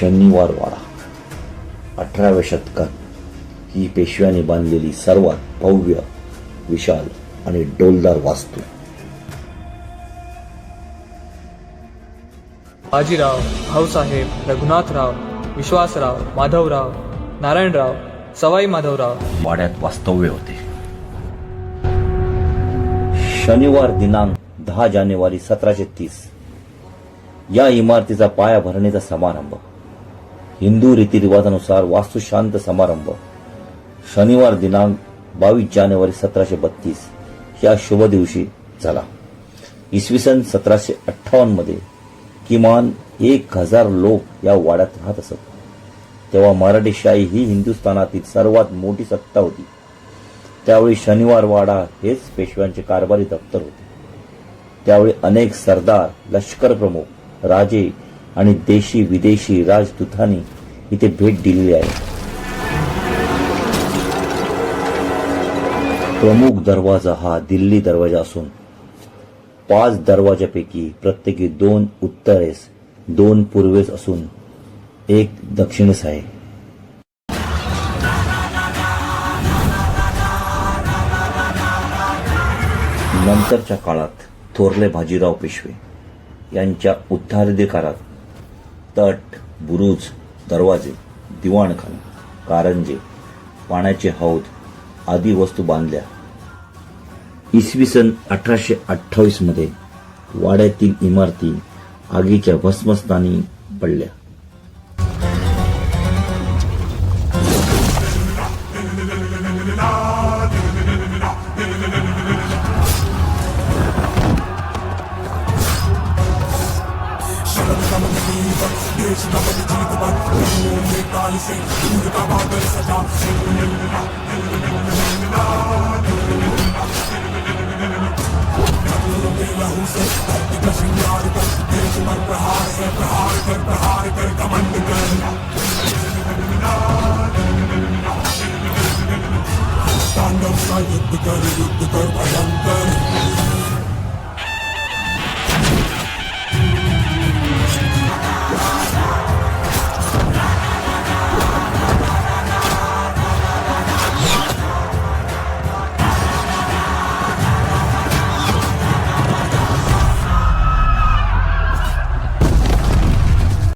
शनिवार वाडा अठराव्या शतकात ही पेशव्याने बांधलेली सर्वात भव्य विशाल आणि डोलदार वास्तू. बाजीराव भाऊसाहेब रघुनाथराव विश्वासराव माधवराव नारायणराव सवाई माधवराव. वाड्यात वास्तव्य होते. शनिवार दिनांक दहा जानेवारी सतराशे तीस. या इमारतीचा पाया भरणीचा समारंभ. हिंदू रीतिरिवाजानुसार वास्तुशांत समारंभ शनिवार दिनांक बावीस जानेवारी सतराशे बत्तीस या शुभ दिवशी झाला इसवी सन सतराशे अठ्ठावन्नमध्ये किमान एक हजार लोक या वाड्यात राहत असत तेव्हा मराठीशाही ही हिंदुस्थानातील सर्वात मोठी सत्ता होती त्यावेळी शनिवार वाडा हेच पेशव्यांचे कारभारी दप्तर होते त्यावेळी अनेक सरदार लष्कर प्रमुख राजे आणि देशी विदेशी राजदूतांनी इथे भेट दिलेली आहे. प्रमुख दरवाजा हा दिल्ली दरवाजा असून पाच दरवाजापैकी प्रत्येकी दोन उत्तरेस दोन पूर्वेस असून एक दक्षिणेस आहे. नंतरच्या काळात थोरले भाजीराव पेशवे यांच्या उत्तराधिकारात तट बुरुज दरवाजे दिवाणखाने कारंजे पाण्याचे हौद आदी वस्तू बांधल्या. इसवी सन अठराशे अठ्ठावीसमध्ये वाड्यातील इमारती आगीच्या भस्मस्थानी पडल्या. काल से दूर का बादल से धरती कर प्रहार है प्रहार कर प्रहार कर कमंड कर पांडव युद्ध कर युद्ध कर भयंकर